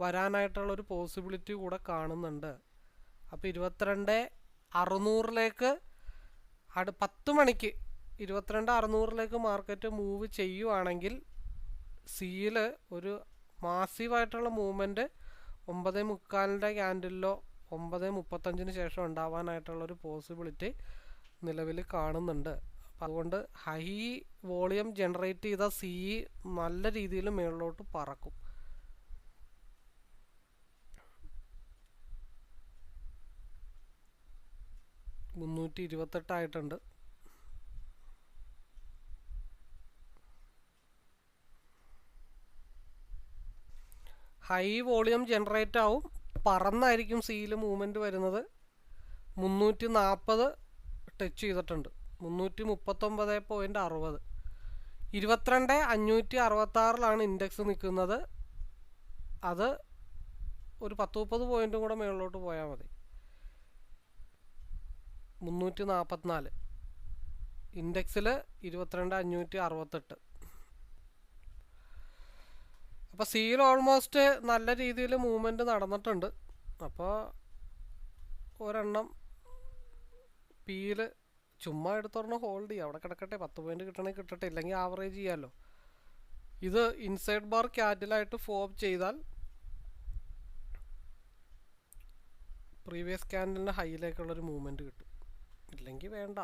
വരാനായിട്ടുള്ള ഒരു പോസിബിലിറ്റി കൂടെ കാണുന്നുണ്ട്. അപ്പോൾ ഇരുപത്തിരണ്ട് അറുന്നൂറിലേക്ക് അടു പത്ത് മണിക്ക് ഇരുപത്തിരണ്ട് അറുന്നൂറിലേക്ക് മാർക്കറ്റ് മൂവ് ചെയ്യുവാണെങ്കിൽ സിയിൽ ഒരു മാസീവായിട്ടുള്ള മൂവ്മെന്റ് ഒമ്പത് മുക്കാലിന്റെ ക്യാൻഡിലോ ഒമ്പത് മുപ്പത്തഞ്ചിന് ശേഷം ഉണ്ടാവാനായിട്ടുള്ള ഒരു പോസിബിലിറ്റി നിലവിൽ കാണുന്നുണ്ട്. അപ്പം അതുകൊണ്ട് ഹൈ വോളിയം ജനറേറ്റ് ചെയ്ത സി നല്ല രീതിയിൽ മുകളിലോട്ട് പറക്കും. മുന്നൂറ്റി ഇരുപത്തെട്ടായിട്ടുണ്ട് ഹൈ വോളിയം ജനറേറ്റ് ആവും. പറന്നായിരിക്കും സിയിൽ മൂവ്മെന്റ് വരുന്നത്. മുന്നൂറ്റി നാൽപ്പത് ടച്ച് ചെയ്തിട്ടുണ്ട്. മുന്നൂറ്റി മുപ്പത്തൊമ്പത് പോയിന്റ് അറുപത്. ഇരുപത്തിരണ്ട് അഞ്ഞൂറ്റി അറുപത്താറിലാണ് ഇൻഡെക്സ് നിൽക്കുന്നത്. അത് ഒരു പത്ത് മുപ്പത് പോയിന്റും കൂടെ മുകളിലോട്ട് പോയാൽ മതി. മുന്നൂറ്റി നാൽപ്പത്തിനാല് ഇൻഡെക്സിൽ ഇരുപത്തിരണ്ട് അഞ്ഞൂറ്റി അറുപത്തെട്ട്. അപ്പോൾ സീൽ ഓൾമോസ്റ്റ് നല്ല രീതിയിൽ മൂവ്മെന്റ് നടന്നിട്ടുണ്ട്. അപ്പോൾ ഒരെണ്ണം പിയിൽ ചുമ്മാ എടുത്തൊരെണ്ണം ഹോൾഡ് ചെയ്യുക അവിടെ കിടക്കട്ടെ പത്ത് പോയിന്റ് കിട്ടണമെങ്കിൽ കിട്ടട്ടെ ഇല്ലെങ്കിൽ ആവറേജ് ചെയ്യാമല്ലോ ഇത് ഇൻസൈഡ് ബാർ ക്യാറ്റിലായിട്ട് ഫോം ചെയ്താൽ പ്രീവിയസ് ക്യാൻഡലിന്റെ ഹൈയിലേക്കുള്ളൊരു മൂവ്മെന്റ് കിട്ടും. ഇല്ലെങ്കിൽ വേണ്ട.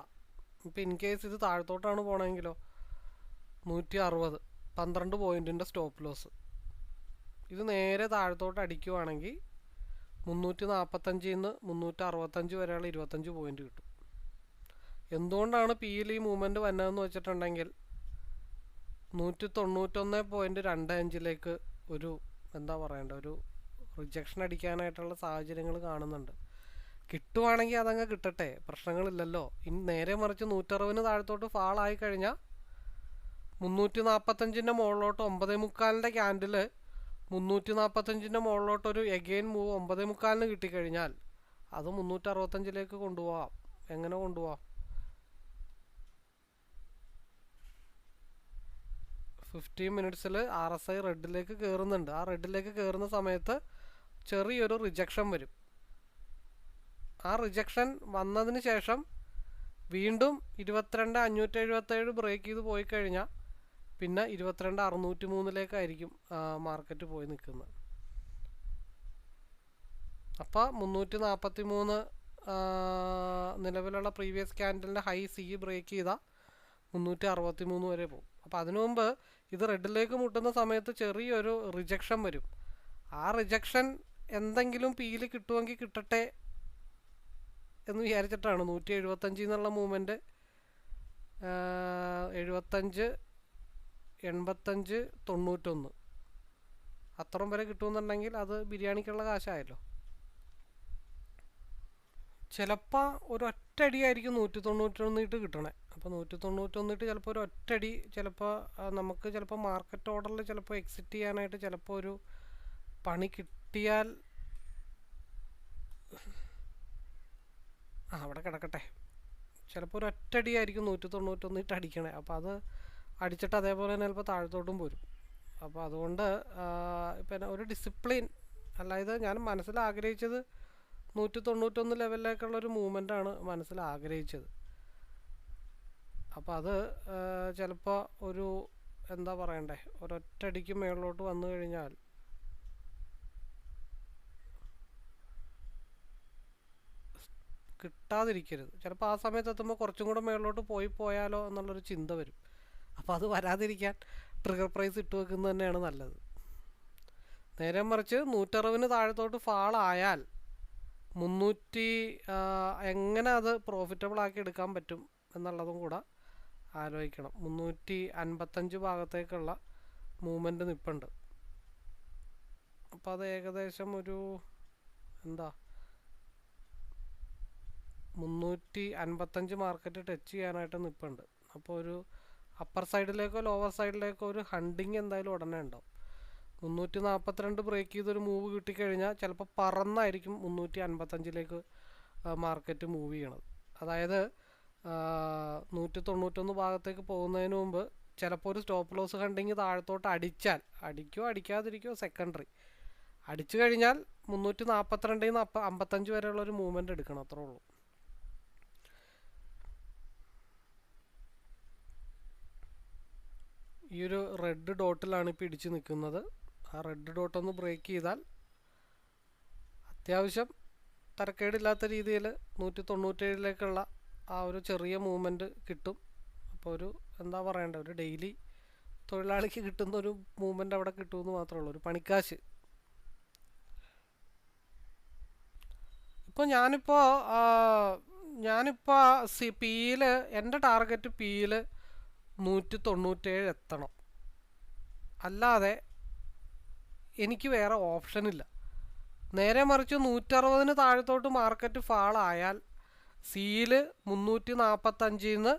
ഇപ്പം ഇൻ കേസ് ഇത് താഴത്തോട്ടാണ് പോകണമെങ്കിലോ നൂറ്റി അറുപത് പന്ത്രണ്ട് പോയിന്റിന്റെ സ്റ്റോപ്പ് ലോസ് ഇത് നേരെ താഴത്തോട്ട് അടിക്കുവാണെങ്കിൽ മുന്നൂറ്റി നാൽപ്പത്തഞ്ചിൽ നിന്ന് മുന്നൂറ്റി അറുപത്തഞ്ച് വരെയുള്ള ഇരുപത്തഞ്ച് പോയിന്റ് കിട്ടും. എന്തുകൊണ്ടാണ് പിയിൽ ഈ മൂവ്മെന്റ് വന്നതെന്ന് വെച്ചിട്ടുണ്ടെങ്കിൽ നൂറ്റി തൊണ്ണൂറ്റൊന്ന് പോയിന്റ് രണ്ട് അഞ്ചിലേക്ക് ഒരു എന്താ പറയണ്ട ഒരു റിജക്ഷൻ അടിക്കാനായിട്ടുള്ള സാഹചര്യങ്ങൾ കാണുന്നുണ്ട്. കിട്ടുവാണെങ്കിൽ അതങ്ങ് കിട്ടട്ടെ. പ്രശ്നങ്ങളില്ലല്ലോ. ഇനി നേരെ മറിച്ച് നൂറ്ററുപതിന് താഴത്തോട്ട് ഫാളായി കഴിഞ്ഞാൽ മുന്നൂറ്റി നാൽപ്പത്തഞ്ചിന്റെ മുകളിലോട്ട് ഒമ്പതേ മുക്കാലിന്റെ ക്യാൻഡിൽ മുന്നൂറ്റി നാൽപ്പത്തഞ്ചിന്റെ മുകളിലോട്ട് ഒരു എഗെയിൻ മൂവ് ഒമ്പതേ മുക്കാലിന് കിട്ടിക്കഴിഞ്ഞാൽ അത് മുന്നൂറ്റി അറുപത്തഞ്ചിലേക്ക് കൊണ്ടുപോകാം എങ്ങനെ കൊണ്ടുപോകാം ഫിഫ്റ്റീൻ മിനിറ്റ്സിൽ ആർ എസ് ഐ റെഡിലേക്ക് കയറുന്നുണ്ട് ആ റെഡിലേക്ക് കയറുന്ന സമയത്ത് ചെറിയൊരു റിജക്ഷൻ വരും. ആ റിജക്ഷൻ വന്നതിന് ശേഷം വീണ്ടും ഇരുപത്തിരണ്ട് അഞ്ഞൂറ്റി എഴുപത്തേഴ് ബ്രേക്ക് ചെയ്ത് പോയി കഴിഞ്ഞാൽ പിന്നെ ഇരുപത്തിരണ്ട് അറുന്നൂറ്റി മൂന്നിലേക്കായിരിക്കും മാർക്കറ്റ് പോയി നിൽക്കുന്നത്. അപ്പോൾ മുന്നൂറ്റി നാൽപ്പത്തി മൂന്ന് നിലവിലുള്ള പ്രീവിയസ് ക്യാൻഡലിന്റെ ഹൈ സി ബ്രേക്ക് ചെയ്താൽ മുന്നൂറ്റി അറുപത്തി മൂന്ന് വരെ പോകും. അപ്പോൾ അതിനു മുമ്പ് ഇത് റെഡിലേക്ക് മുട്ടുന്ന സമയത്ത് ചെറിയൊരു റിജക്ഷൻ വരും. ആ റിജക്ഷൻ എന്തെങ്കിലും പീൽ കിട്ടുമെങ്കിൽ കിട്ടട്ടെ എന്ന് വിചാരിച്ചിട്ടാണ്. നൂറ്റി എഴുപത്തഞ്ച് എന്നുള്ള മൂവ്മെന്റ് എഴുപത്തഞ്ച് എൺപത്തഞ്ച് തൊണ്ണൂറ്റൊന്ന്. അത്രയും വരെ കിട്ടുമെന്നുണ്ടെങ്കിൽ അത് ബിരിയാണിക്കുള്ള കാശായല്ലോ. ചിലപ്പോൾ ഒരു ഒറ്റടിയായിരിക്കും നൂറ്റി തൊണ്ണൂറ്റൊന്നിട്ട് കിട്ടണേ. അപ്പോൾ നൂറ്റി തൊണ്ണൂറ്റൊന്നിട്ട് ചിലപ്പോൾ ഒരു ഒറ്റടി ചിലപ്പോൾ നമുക്ക് ചിലപ്പോൾ മാർക്കറ്റ് ഓർഡറിൽ ചിലപ്പോൾ എക്സിറ്റ് ചെയ്യാനായിട്ട് ചിലപ്പോൾ ഒരു പണി കിട്ടിയാൽ അവിടെ കിടക്കട്ടെ. ചിലപ്പോൾ ഒരു ഒറ്റടിയായിരിക്കും നൂറ്റി തൊണ്ണൂറ്റൊന്നിട്ട് അടിക്കണേ. അപ്പോൾ അത് അടിച്ചിട്ട് അതേപോലെ തന്നെ ചിലപ്പോൾ താഴത്തോട്ടും പോരും. അപ്പോൾ അതുകൊണ്ട് ഇപ്പം ഒരു ഡിസിപ്ലിൻ അതായത് ഞാൻ മനസ്സിൽ ആഗ്രഹിച്ചത് നൂറ്റി തൊണ്ണൂറ്റൊന്ന് ലെവലിലേക്കുള്ള ഒരു മൂവ്മെന്റാണ് മനസ്സിൽ ആഗ്രഹിച്ചത്. അപ്പോൾ അത് ചിലപ്പോൾ ഒരു എന്താ പറയണ്ടേ ഒരൊറ്റടിക്ക് മേളിലോട്ട് വന്നു കഴിഞ്ഞാൽ കിട്ടാതിരിക്കരുത്. ചിലപ്പോൾ ആ സമയത്ത് എത്തുമ്പോൾ കുറച്ചും കൂടെ മേളിലോട്ട് പോയി പോയാലോ എന്നുള്ളൊരു ചിന്ത വരും. അപ്പോൾ അത് വരാതിരിക്കാൻ ട്രിഗർ പ്രൈസ് ഇട്ട് വെക്കുന്നത് തന്നെയാണ് നല്ലത്. നേരെ മറിച്ച് നൂറ്ററുപതിന് താഴത്തോട്ട് ഫാളായാൽ മുന്നൂറ്റി എങ്ങനെ അത് പ്രോഫിറ്റബിൾ ആക്കി എടുക്കാൻ പറ്റും എന്നുള്ളതും കൂടെ ആലോചിക്കണം. മുന്നൂറ്റി അൻപത്തഞ്ച് ഭാഗത്തേക്കുള്ള മൂവ്മെന്റ് നിൽപ്പുണ്ട് അപ്പോൾ അത് ഏകദേശം ഒരു എന്താ മുന്നൂറ്റി അൻപത്തഞ്ച് മാർക്കറ്റ് ടച്ച് ചെയ്യാനായിട്ട് നിൽപ്പുണ്ട് അപ്പോൾ ഒരു അപ്പർ സൈഡിലേക്കോ ലോവർ സൈഡിലേക്കോ ഒരു ഹണ്ടിങ് എന്തായാലും ഉടനെ ഉണ്ടാവും. മുന്നൂറ്റി നാൽപ്പത്തിരണ്ട് ബ്രേക്ക് ചെയ്തൊരു മൂവ് കിട്ടിക്കഴിഞ്ഞാൽ ചിലപ്പോൾ പറന്നായിരിക്കും മുന്നൂറ്റി അൻപത്തഞ്ചിലേക്ക് മാർക്കറ്റ് മൂവ് ചെയ്യണത്. അതായത് നൂറ്റി തൊണ്ണൂറ്റൊന്ന് ഭാഗത്തേക്ക് പോകുന്നതിന് മുമ്പ് ചിലപ്പോൾ ഒരു സ്റ്റോപ്പ് ലോസ് ഹണ്ടിങ് താഴത്തോട്ട് അടിച്ചാൽ അടിക്കോ അടിക്കാതിരിക്കോ സെക്കൻഡറി അടിച്ചു കഴിഞ്ഞാൽ മുന്നൂറ്റി നാൽപ്പത്തിരണ്ടിൽ നിന്ന് അമ്പത്തഞ്ച് വരെയുള്ള ഒരു മൂവ്മെന്റ് എടുക്കണം അത്രേ ഉള്ളൂ. ഈ ഒരു റെഡ് ഡോട്ടിലാണ് ഇപ്പോൾ ഇടിച്ച് നിൽക്കുന്നത്. ആ റെഡ് ഡോട്ട് ഒന്ന് ബ്രേക്ക് ചെയ്താൽ അത്യാവശ്യം തരക്കേടില്ലാത്ത രീതിയിൽ നൂറ്റി തൊണ്ണൂറ്റേഴിലേക്കുള്ള ആ ഒരു ചെറിയ മൂവ്മെന്റ് കിട്ടും. അപ്പോൾ ഒരു എന്താ പറയണ്ടേ ഒരു ഡെയിലി തൊഴിലാളിക്ക് കിട്ടുന്ന ഒരു മൂവ്മെന്റ് അവിടെ കിട്ടുമെന്ന് മാത്രമേ ഉള്ളൂ. ഒരു പണിക്കാശ്. ഇപ്പോൾ ഞാനിപ്പോൾ ഞാനിപ്പോൾ സി പിയിൽ എന്റെ ടാർഗറ്റ് പിയിൽ നൂറ്റി തൊണ്ണൂറ്റേഴ് എത്തണം. അല്ലാതെ എനിക്ക് വേറെ ഓപ്ഷൻ ഇല്ല. നേരെ മറിച്ച് നൂറ്ററുപതിന് താഴത്തോട്ട് മാർക്കറ്റ് ഫാളായാൽ സീൽ മുന്നൂറ്റി നാൽപ്പത്തഞ്ചിൽ നിന്ന്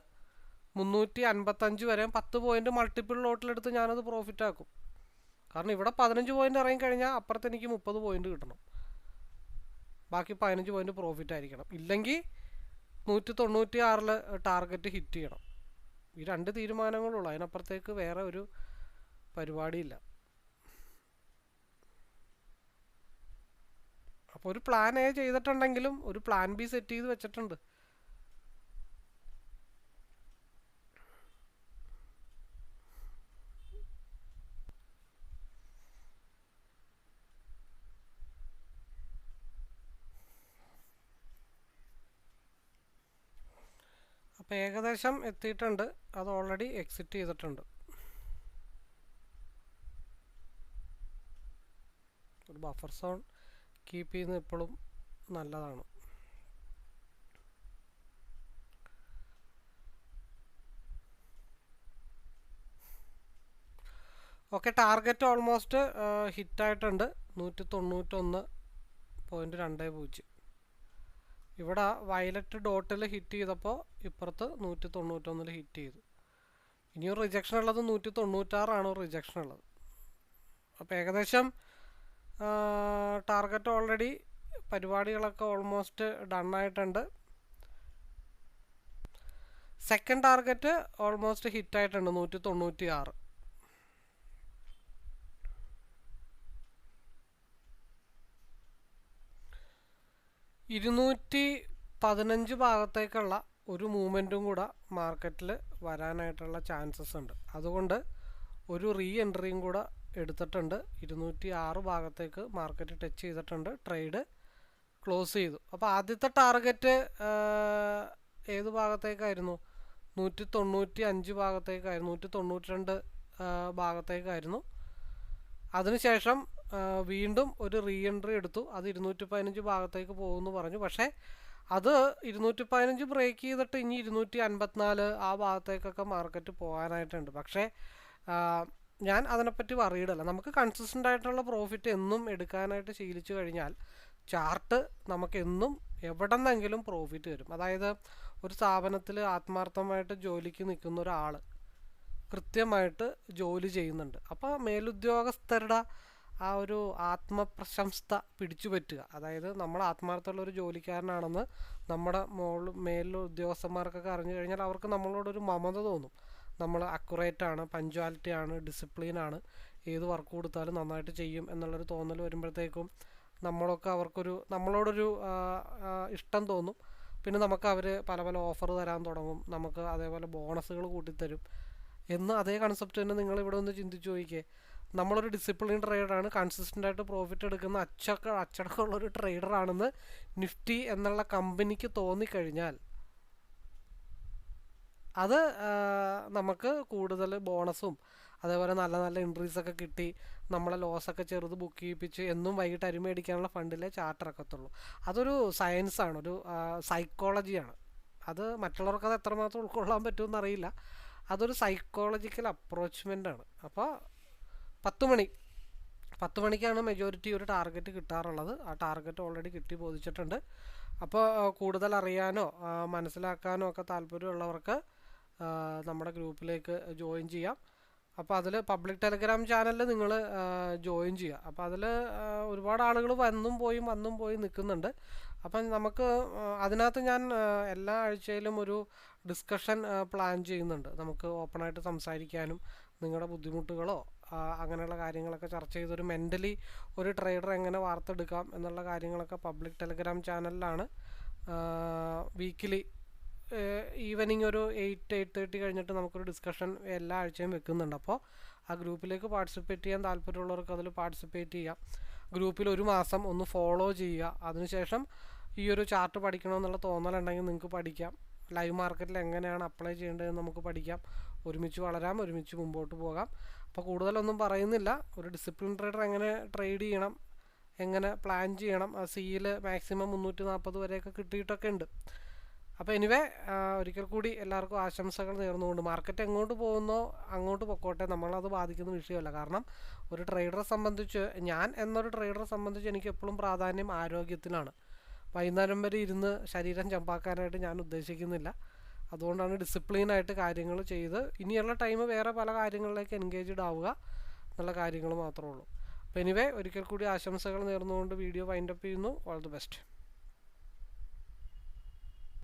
മുന്നൂറ്റി അൻപത്തഞ്ച് വരെ പത്ത് പോയിന്റ് മൾട്ടിപ്പിൾ ലോട്ടിലെടുത്ത് ഞാനത് പ്രോഫിറ്റ് ആക്കും. കാരണം ഇവിടെ പതിനഞ്ച് പോയിന്റ് ഇറങ്ങി കഴിഞ്ഞാൽ അപ്പുറത്ത് എനിക്ക് മുപ്പത് പോയിന്റ് കിട്ടണം. ബാക്കി പതിനഞ്ച് പോയിന്റ് പ്രോഫിറ്റ് ആയിരിക്കണം. ഇല്ലെങ്കിൽ നൂറ്റി തൊണ്ണൂറ്റി ആറിൽ ടാർഗറ്റ് ഹിറ്റ് ചെയ്യണം. ഈ രണ്ട് തീരുമാനങ്ങളുള്ളൂ. അതിനപ്പുറത്തേക്ക് വേറെ ഒരു പരിപാടിയില്ല. അപ്പോൾ ഒരു പ്ലാൻ എ ചെയ്തിട്ടുണ്ടെങ്കിലും ഒരു പ്ലാൻ ബി സെറ്റ് ചെയ്ത് വെച്ചിട്ടുണ്ട്. അപ്പോൾ ഏകദേശം എത്തിയിട്ടുണ്ട്. അത് ഓൾറെഡി എക്സിറ്റ് ചെയ്തിട്ടുണ്ട്. ഒരു ബഫർ സോൺ കീപ്പ് ചെയ്യുന്നത് എപ്പോഴും നല്ലതാണ്. ഓക്കെ ടാർഗറ്റ് ഓൾമോസ്റ്റ് ഹിറ്റായിട്ടുണ്ട് നൂറ്റി തൊണ്ണൂറ്റൊന്ന് പോയിന്റ് രണ്ട് പൂജ്യം. ഇവിടെ വയലറ്റ് ഡോട്ടിൽ ഹിറ്റ് ചെയ്തപ്പോൾ ഇപ്പുറത്ത് നൂറ്റി തൊണ്ണൂറ്റൊന്നിൽ ഹിറ്റ് ചെയ്തു. ഇനി റിജക്ഷൻ ഉള്ളത് നൂറ്റി തൊണ്ണൂറ്റാറാണ് റിജക്ഷൻ ഉള്ളത്. അപ്പോൾ ഏകദേശം ടാർഗറ്റ് ഓൾറെഡി പരിപാടികളൊക്കെ ഓൾമോസ്റ്റ് ഡൺ ആയിട്ടുണ്ട്. സെക്കൻഡ് ടാർഗറ്റ് ഓൾമോസ്റ്റ് ഹിറ്റായിട്ടുണ്ട് നൂറ്റി തൊണ്ണൂറ്റി ആറ് ഇരുന്നൂറ്റി പതിനഞ്ച് ഭാഗത്തേക്കുള്ള ഒരു മൂവ്മെന്റും കൂടെ മാർക്കറ്റിൽ വരാനായിട്ടുള്ള ചാൻസസ് ഉണ്ട്. അതുകൊണ്ട് ഒരു റീ എൻട്രിയും കൂടെ എടുത്തിട്ടുണ്ട്. ഇരുന്നൂറ്റി ആറ് ഭാഗത്തേക്ക് മാർക്കറ്റ് ടച്ച് ചെയ്തിട്ടുണ്ട്. ട്രേഡ് ക്ലോസ് ചെയ്തു. അപ്പോൾ ആദ്യത്തെ ടാർഗറ്റ് ഏത് ഭാഗത്തേക്കായിരുന്നു? നൂറ്റി തൊണ്ണൂറ്റി അഞ്ച് ഭാഗത്തേക്കായിരുന്നു. നൂറ്റി തൊണ്ണൂറ്റി രണ്ട് ഭാഗത്തേക്കായിരുന്നു. അതിനുശേഷം വീണ്ടും ഒരു റീ എൻട്രി എടുത്തു. അത് ഇരുന്നൂറ്റി പതിനഞ്ച് ഭാഗത്തേക്ക് പോകുമെന്ന് പറഞ്ഞു. പക്ഷേ അത് ഇരുന്നൂറ്റി പതിനഞ്ച് ബ്രേക്ക് ചെയ്തിട്ട് ഇനി ഇരുന്നൂറ്റി അൻപത്തിനാല് ആ ഭാഗത്തേക്കൊക്കെ മാർക്കറ്റ് പോകാനായിട്ടുണ്ട്. പക്ഷേ ഞാൻ അതിനെപ്പറ്റി വറീഡല്ല നമുക്ക് കൺസിസ്റ്റന്റ് ആയിട്ടുള്ള പ്രോഫിറ്റ് എന്നും എടുക്കാനായിട്ട് ശീലിച്ചു കഴിഞ്ഞാൽ ചാർട്ട് നമുക്ക് എന്നും എവിടെ നിന്നെങ്കിലും പ്രോഫിറ്റ് വരും. അതായത് ഒരു സ്ഥാപനത്തിൽ ആത്മാർത്ഥമായിട്ട് ജോലിക്ക് നിൽക്കുന്ന ഒരാൾ കൃത്യമായിട്ട് ജോലി ചെയ്യുന്നുണ്ട്. അപ്പോൾ മേലുദ്യോഗസ്ഥരുടെ ആ ഒരു ആത്മപ്രശംസ്ത പിടിച്ചു പറ്റുക. അതായത് നമ്മൾ ആത്മാർത്ഥമുള്ള ഒരു ജോലിക്കാരനാണെന്ന് നമ്മുടെ മോൾ മേലുള്ള ഉദ്യോഗസ്ഥന്മാർക്കൊക്കെ അറിഞ്ഞു കഴിഞ്ഞാൽ അവർക്ക് നമ്മളോടൊരു മമത തോന്നും. നമ്മൾ അക്കുറേറ്റ് ആണ് പഞ്ച്വാലിറ്റി ആണ് ഡിസിപ്ലിൻ ആണ്. ഏത് വർക്ക് കൊടുത്താലും നന്നായിട്ട് ചെയ്യും എന്നുള്ളൊരു തോന്നൽ വരുമ്പോഴത്തേക്കും നമ്മളൊക്കെ അവർക്കൊരു നമ്മളോടൊരു ഇഷ്ടം തോന്നും. പിന്നെ നമുക്ക് അവർ പല പല ഓഫർ തരാൻ തുടങ്ങും. നമുക്ക് അതേപോലെ ബോണസുകൾ കൂട്ടിത്തരും. എന്ന് അതേ കൺസെപ്റ്റ് തന്നെ നിങ്ങൾ ഇവിടെ ഒന്ന് ചിന്തിച്ച് നോക്കിക്കേ. നമ്മളൊരു ഡിസിപ്ലിൻ ട്രേഡറാണ് കൺസിസ്റ്റന്റ് ആയിട്ട് പ്രോഫിറ്റ് എടുക്കുന്ന അച്ചക്ക അച്ചടക്കമുള്ള ഒരു ട്രേഡറാണെന്ന് നിഫ്റ്റി എന്നുള്ള കമ്പനിക്ക് തോന്നിക്കഴിഞ്ഞാൽ അത് നമുക്ക് കൂടുതൽ ബോണസും അതേപോലെ നല്ല നല്ല എൻട്രീസൊക്കെ കിട്ടി നമ്മളെ ലോസൊക്കെ ചെറുത് ബുക്ക് ചെയ്യിപ്പിച്ച് എന്നും വൈകിട്ട് അരി മേടിക്കാനുള്ള ഫണ്ടിലെ ചാർട്ട് ഇറക്കത്തുള്ളൂ അതൊരു സയൻസാണ് ഒരു സൈക്കോളജിയാണ് അത് മറ്റുള്ളവർക്ക് അത് എത്രമാത്രം ഉൾക്കൊള്ളാൻ പറ്റുമെന്നറിയില്ല. അതൊരു സൈക്കോളജിക്കൽ അപ്രോച്ച്മെന്റ് ആണ്. അപ്പോൾ പത്ത് മണി പത്ത് മണിക്കാണ് മെജോറിറ്റി ഒരു ടാർഗറ്റ് കിട്ടാറുള്ളത്. ആ ടാർഗറ്റ് ഓൾറെഡി കിട്ടി ബോധിച്ചിട്ടുണ്ട്. അപ്പോൾ കൂടുതൽ അറിയാനോ മനസ്സിലാക്കാനോ ഒക്കെ താല്പര്യമുള്ളവർക്ക് നമ്മുടെ ഗ്രൂപ്പിലേക്ക് ജോയിൻ ചെയ്യാം. അപ്പോൾ അതിൽ പബ്ലിക് ടെലിഗ്രാം ചാനലിൽ നിങ്ങൾ ജോയിൻ ചെയ്യുക. അപ്പോൾ അതിൽ ഒരുപാട് ആളുകൾ വന്നും പോയും വന്നും പോയി നിൽക്കുന്നുണ്ട്. അപ്പം നമുക്ക് അതിനകത്ത് ഞാൻ എല്ലാ ആഴ്ചയിലും ഒരു ഡിസ്കഷൻ പ്ലാൻ ചെയ്യുന്നുണ്ട്. നമുക്ക് ഓപ്പണായിട്ട് സംസാരിക്കാനും നിങ്ങളുടെ ബുദ്ധിമുട്ടുകളോ അങ്ങനെയുള്ള കാര്യങ്ങളൊക്കെ ചർച്ച ചെയ്ത് ഒരു മെന്റലി ഒരു ട്രേഡർ എങ്ങനെ വാർത്തെടുക്കാം എന്നുള്ള കാര്യങ്ങളൊക്കെ പബ്ലിക് ടെലിഗ്രാം ചാനലിലാണ് വീക്കിലി ഈവനിങ് ഒരു എയ്റ്റ് എയ്റ്റ് തേർട്ടി കഴിഞ്ഞിട്ട് നമുക്കൊരു ഡിസ്കഷൻ എല്ലാ ആഴ്ചയും വെക്കുന്നുണ്ട്. അപ്പോൾ ആ ഗ്രൂപ്പിലേക്ക് പാർട്ടിസിപ്പേറ്റ് ചെയ്യാൻ താല്പര്യമുള്ളവർക്ക് അതിൽ പാർട്ടിസിപ്പേറ്റ് ചെയ്യാം. ഗ്രൂപ്പിൽ ഒരു മാസം ഒന്ന് ഫോളോ ചെയ്യുക. അതിനുശേഷം ഈ ഒരു ചാർട്ട് പഠിക്കണമെന്നുള്ള തോന്നലുണ്ടെങ്കിൽ നിങ്ങൾക്ക് പഠിക്കാം. ലൈവ് മാർക്കറ്റിൽ എങ്ങനെയാണ് അപ്ലൈ ചെയ്യേണ്ടതെന്ന് നമുക്ക് പഠിക്കാം. ഒരുമിച്ച് വളരാം ഒരുമിച്ച് മുമ്പോട്ട് പോകാം. അപ്പോൾ കൂടുതലൊന്നും പറയുന്നില്ല. ഒരു ഡിസിപ്ലിൻ ട്രേഡർ എങ്ങനെ ട്രേഡ് ചെയ്യണം എങ്ങനെ പ്ലാൻ ചെയ്യണം ആ സിയിൽ മാക്സിമം മുന്നൂറ്റി നാൽപ്പത് വരെയൊക്കെ കിട്ടിയിട്ടൊക്കെ ഉണ്ട്. അപ്പോൾ എനിവേ ഒരിക്കൽ കൂടി എല്ലാവർക്കും ആശംസകൾ നേർന്നുകൊണ്ട് മാർക്കറ്റ് എങ്ങോട്ട് പോകുന്നോ അങ്ങോട്ട് പൊക്കോട്ടെ. നമ്മളത് ബാധിക്കുന്ന വിഷയമല്ല. കാരണം ഒരു ട്രേഡറെ സംബന്ധിച്ച് ഞാൻ എന്നൊരു ട്രേഡറെ സംബന്ധിച്ച് എനിക്ക് എപ്പോഴും പ്രാധാന്യം ആരോഗ്യത്തിനാണ്. വൈകുന്നേരം വരെ ഇരുന്ന് ശരീരം ചമ്പാക്കാനായിട്ട് ഞാൻ ഉദ്ദേശിക്കുന്നില്ല. അതുകൊണ്ടാണ് ഡിസിപ്ലിനായിട്ട് കാര്യങ്ങൾ ചെയ്ത് ഇനിയുള്ള ടൈം വേറെ പല കാര്യങ്ങളിലേക്ക് എൻഗേജ്ഡ് ആവുക എന്നുള്ള കാര്യങ്ങൾ മാത്രമേ ഉള്ളൂ. അപ്പോൾ എനിവേ ഒരിക്കൽ കൂടി ആശംസകൾ നേർന്നുകൊണ്ട് വീഡിയോ വൈൻഡപ്പ് ചെയ്യുന്നു. All the best.